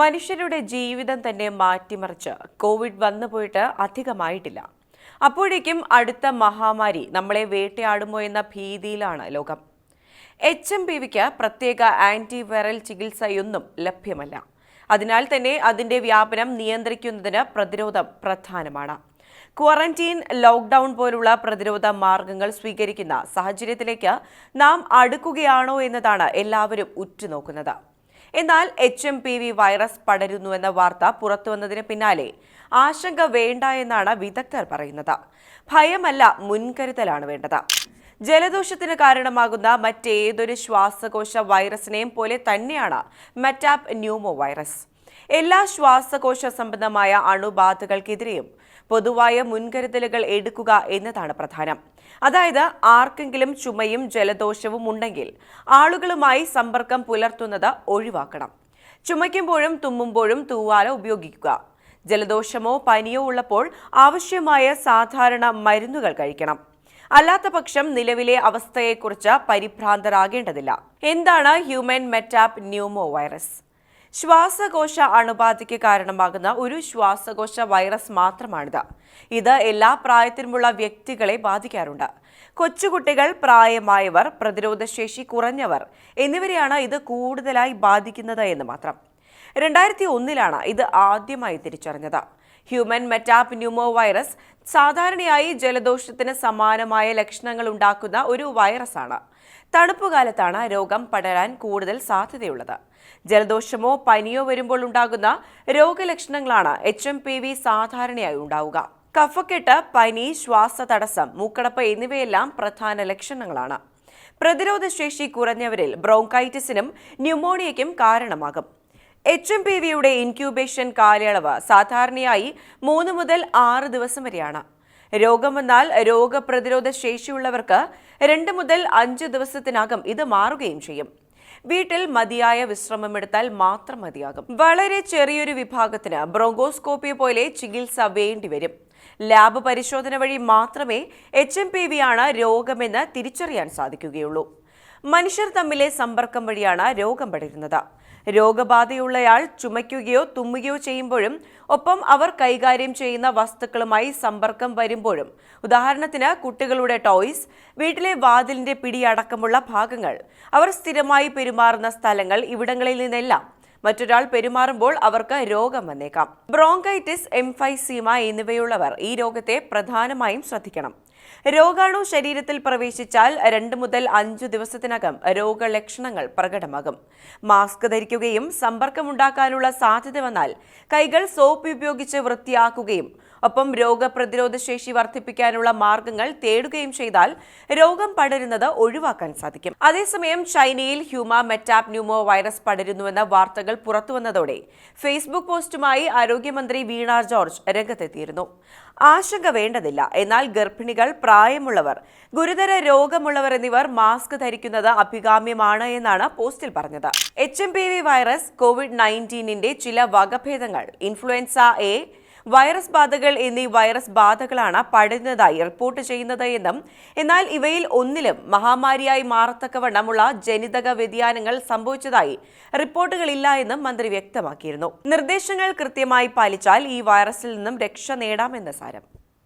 മനുഷ്യരുടെ ജീവിതം തന്നെ മാറ്റിമറിച്ച് കോവിഡ് വന്നു പോയിട്ട് അധികമായിട്ടില്ല. അപ്പോഴേക്കും അടുത്ത മഹാമാരി നമ്മളെ വേട്ടയാടുമോ എന്ന ഭീതിയിലാണ് ലോകം. എച്ച് എം പി വിക്ക് പ്രത്യേക ആന്റിവൈറൽ ചികിത്സയൊന്നും ലഭ്യമല്ല. അതിനാൽ തന്നെ അതിന്റെ വ്യാപനം നിയന്ത്രിക്കുന്നതിന് പ്രതിരോധം പ്രധാനമാണ്. ക്വാറന്റീൻ ലോക്ക്ഡൌൺ പോലുള്ള പ്രതിരോധ മാർഗങ്ങൾ സ്വീകരിക്കുന്ന സാഹചര്യത്തിലേക്ക് നാം അടുക്കുകയാണോ എന്നതാണ് എല്ലാവരും ഉറ്റുനോക്കുന്നത്. എന്നാൽ H M P V virus പടരുന്നുവെന്ന വാർത്ത പുറത്തുവന്നതിന് പിന്നാലെ ആശങ്ക വേണ്ട എന്നാണ് വിദഗ്ധർ പറയുന്നത്. ഭയമല്ല മുൻകരുതലാണ് വേണ്ടത്. ജലദോഷത്തിന് കാരണമാകുന്ന മറ്റേതൊരു ശ്വാസകോശ വൈറസിനെയും പോലെ തന്നെയാണ് മെറ്റാപ് ന്യൂമോ വൈറസ് എല്ലാ ശ്വാസകോശ സംബന്ധമായ അണുബാധകൾക്കെതിരെയും പൊതുവായ മുൻകരുതലുകൾ എടുക്കുക എന്നതാണ് പ്രധാനം. അതായത് ആർക്കെങ്കിലും ചുമയും ജലദോഷവും ഉണ്ടെങ്കിൽ ആളുകളുമായി സമ്പർക്കം പുലർത്തുന്നത് ഒഴിവാക്കണം. ചുമയ്ക്കുമ്പോഴും തുമ്മുമ്പോഴും തൂവാല ഉപയോഗിക്കുക. ജലദോഷമോ പനിയോ ഉള്ളപ്പോൾ ആവശ്യമായ സാധാരണ മരുന്നുകൾ കഴിക്കണം. അല്ലാത്ത പക്ഷം നിലവിലെ അവസ്ഥയെക്കുറിച്ച് പരിഭ്രാന്തരാകേണ്ടതില്ല. എന്താണ് ഹ്യൂമൻ മെറ്റാപ് ന്യൂമോ വൈറസ്? ശ്വാസകോശ അണുബാധയ്ക്ക് കാരണമാകുന്ന ഒരു ശ്വാസകോശ വൈറസ് മാത്രമാണിത്. ഇത് എല്ലാ പ്രായത്തിലുമുള്ള വ്യക്തികളെ ബാധിക്കാറുണ്ട്. കൊച്ചുകുട്ടികൾ പ്രായമായവർ പ്രതിരോധശേഷി കുറഞ്ഞവർ എന്നിവരെയാണ് ഇത് കൂടുതലായി ബാധിക്കുന്നത് എന്ന് മാത്രം. രണ്ടായിരത്തി ഒന്നിലാണ് ഇത് ആദ്യമായി തിരിച്ചറിഞ്ഞത്. ഹ്യൂമൻ മെറ്റാപ് ന്യൂമോ വൈറസ് സാധാരണയായി ജലദോഷത്തിന് സമാനമായ ലക്ഷണങ്ങൾ ഉണ്ടാക്കുന്ന ഒരു വൈറസാണ്. തണുപ്പുകാലത്താണ് രോഗം പടരാൻ കൂടുതൽ സാധ്യതയുള്ളത്. ജലദോഷമോ പനിയോ വരുമ്പോൾ ഉണ്ടാകുന്ന രോഗലക്ഷണങ്ങളാണ് എച്ച് എം പി വി സാധാരണയായി ഉണ്ടാവുക. കഫക്കെട്ട് പനി ശ്വാസ തടസ്സം മൂക്കടപ്പ് എന്നിവയെല്ലാം പ്രധാന ലക്ഷണങ്ങളാണ്. പ്രതിരോധശേഷി കുറഞ്ഞവരിൽ ബ്രോങ്കൈറ്റിസിനും ന്യൂമോണിയയ്ക്കും കാരണമാകും. എച്ച് എം പി വിയുടെ ഇൻക്യൂബേഷൻ കാലയളവ് സാധാരണയായി മൂന്ന് മുതൽ ആറ് ദിവസം വരെയാണ്. രോഗം വന്നാൽ രോഗപ്രതിരോധ ശേഷിയുള്ളവർക്ക് രണ്ട് മുതൽ അഞ്ച് ദിവസത്തിനകം ഇത് മാറുകയും ചെയ്യും. വീട്ടിൽ മതിയായ വിശ്രമം എടുത്താൽ മാത്രം മതിയാകും. വളരെ ചെറിയൊരു വിഭാഗത്തിന് ബ്രോങ്കോസ്കോപ്പി പോലെ ചികിത്സ വേണ്ടിവരും ലാബ് പരിശോധന വഴി മാത്രമേ എച്ച് എം പി വി ആണ് രോഗമെന്ന് തിരിച്ചറിയാൻ സാധിക്കുകയുള്ളൂ. മനുഷ്യർ തമ്മിലെ സമ്പർക്കം വഴിയാണ് രോഗം പടരുന്നത്. രോഗബാധയുള്ളയാൾ ചുമയ്ക്കുകയോ തുമ്മുകയോ ചെയ്യുമ്പോഴും ഒപ്പം അവർ കൈകാര്യം ചെയ്യുന്ന വസ്തുക്കളുമായി സമ്പർക്കം വരുമ്പോഴും. ഉദാഹരണത്തിന് കുട്ടികളുടെ ടോയ്സ് വീട്ടിലെ വാതിലിന്റെ പിടിയടക്കമുള്ള ഭാഗങ്ങൾ. അവർ സ്ഥിരമായി പെരുമാറുന്ന സ്ഥലങ്ങൾ ഇവിടങ്ങളിൽ നിന്നെല്ലാം. മറ്റൊരാൾ പെരുമാറുമ്പോൾ അവർക്ക് രോഗം വന്നേക്കാം. ബ്രോങ്കൈറ്റിസ് എംഫൈസീമ എന്നിവയുള്ളവർ ഈ രോഗത്തെ പ്രധാനമായും ശ്രദ്ധിക്കണം. രോഗാണു ശരീരത്തിൽ പ്രവേശിച്ചാൽ രണ്ട് മുതൽ അഞ്ചു ദിവസത്തിനകം രോഗലക്ഷണങ്ങൾ പ്രകടമാകും. മാസ്ക് ധരിക്കുകയും സമ്പർക്കമുണ്ടാക്കാനുള്ള സാധ്യത വന്നാൽ കൈകൾ സോപ്പ് ഉപയോഗിച്ച് വൃത്തിയാക്കുകയും ഒപ്പം രോഗപ്രതിരോധ ശേഷി വർദ്ധിപ്പിക്കാനുള്ള മാർഗങ്ങൾ തേടുകയും ചെയ്താൽ രോഗം പടരുന്നത് ഒഴിവാക്കാൻ സാധിക്കും. അതേസമയം ചൈനയിൽ ഹ്യൂമ മെറ്റാപ് ന്യൂമോ വൈറസ് പടരുന്നുവെന്ന വാർത്തകൾ പുറത്തുവന്നതോടെ ഫേസ്ബുക്ക് പോസ്റ്റുമായി ആരോഗ്യമന്ത്രി വീണ ജോർജ് രംഗത്തെത്തിയിരുന്നു. ആശങ്ക വേണ്ടതില്ല. എന്നാൽ ഗർഭിണികൾ പ്രായമുള്ളവർ ഗുരുതര രോഗമുള്ളവർ എന്നിവർ മാസ്ക് ധരിക്കുന്നത് അഭികാമ്യമാണ് എന്നാണ് പോസ്റ്റിൽ പറഞ്ഞത്. H M P V virus covid നയന്റീനിന്റെ ചില വകഭേദങ്ങൾ ഇൻഫ്ലുവൻസ എ വൈറസ് ബാധകൾ എന്നീ വൈറസ് ബാധകളാണ് പടരുന്നതായി റിപ്പോർട്ട് ചെയ്യുന്നത് എന്നും എന്നാൽ ഇവയിൽ ഒന്നിലും മഹാമാരിയായി മാറത്തക്കവണ്ണമുള്ള ജനിതക വ്യതിയാനങ്ങൾ സംഭവിച്ചതായി റിപ്പോർട്ടുകളില്ല എന്നും മന്ത്രി വ്യക്തമാക്കിയിരുന്നു. നിർദ്ദേശങ്ങൾ കൃത്യമായി പാലിച്ചാൽ ഈ വൈറസിൽ നിന്നും രക്ഷ നേടാമെന്ന് സാരം.